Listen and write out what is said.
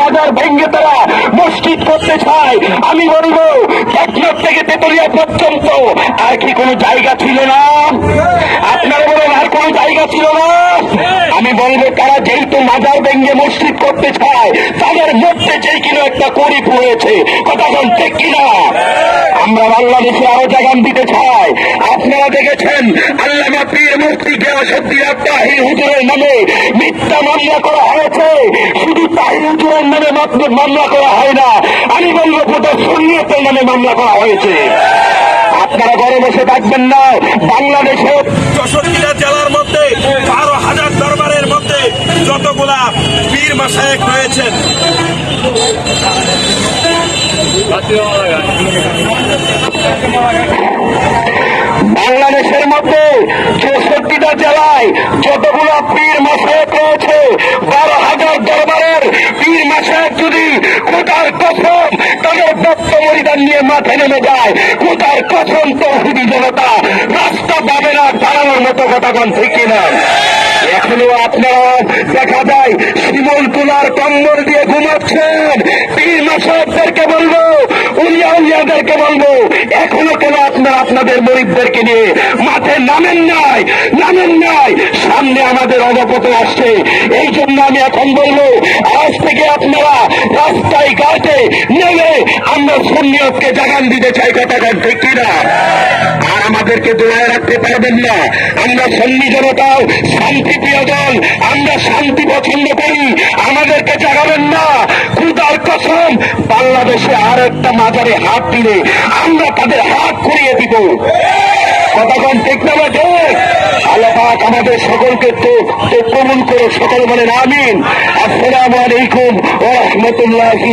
মাজার ভেঙ্গে তারা মসজিদ করতে চায়। আমি বলব টেকনাফ থেকে তেতুলিয়া পর্যন্ত আর কি কোনো জায়গা ছিল না? আপনারা বলেন, আর কোনো জায়গা ছিল না? আমি বলব, তারা যেহেতু মাজার ভেঙ্গে মসজিদ করতে চায়, তাদের মধ্যে যেই কিনা একটা করি পড়েছে কথা বলতে কিনা? আমরা বাংলাদেশে আরও জাগান দিতে চাই। আপনারা দেখেছেন আল্লামা পীর মুফতি গিয়াসুদ্দিন তাহির হুজুরের নামে মিথ্যা মামলা করা হয়েছে। শুধু তাহির হুজুরের নামে মামলা করা হয় না, আমি বলব গোটা সুন্নিয়তের নামে মামলা করা হয়েছে। আপনারা ঘরে বসে থাকবেন না বাংলাদেশের চৌষট্টিটা জেলার মধ্যে, বারো হাজার দরবারের মধ্যে যতগুলা পীর মাসায়েক রয়েছেন। বাংলাদেশের মধ্যে চৌষট্টিটা জেলায় যতগুলো পীর মাসায়ক রয়েছে, বারো হাজার দরবারের পীর মাসায়ক যদি কোথার কসম তাদের বক্ত মরিদান নিয়ে মাঠে নেমে যায় কোথার কসম তৌহিদি জনতা রাস্তা পাবে না দাঁড়ানোর মতো কথাগণ ঠিক কিনা? এখনও আপনারা দেখা যায় শিমল কুলার কম্বল দিয়ে ঘুমাচ্ছেন, পীর মাসায়কদেরকে বলব উলিয়াদেরকে বলব, এখনও কেন আপনারা আপনাদের গরিবদেরকে নিয়ে মাঠে নামেন নাই নামেন নাই? সামনে আমাদের অবপত আসছে এই জন্য আমি এখন বলব, আজ থেকে আপনারা রাস্তায় ঘাটে নেমে আমরা সুন্নিয়তকে জাগান দিতে চাই কথাটা ঠিক কিনা? আর আমাদেরকে দোয়ায় রাখতে পারবেন না। আমরা সন্নি জনতাও শান্তি প্রিয় দল, আমরা শান্তি পছন্দ করি। কসম বাংলাদেশে আর একটা মাজারে হাত দিলে আমরা তাদের হাত করিয়ে দিব। কতক্ষণ টেকনোলজি আল্লাহ আল্লাপাক আমাদের সকলকে তো প্রমণ করে সকল বলেন আমিন। আসসালামু আলাইকুম ও রহমতুল্লাহি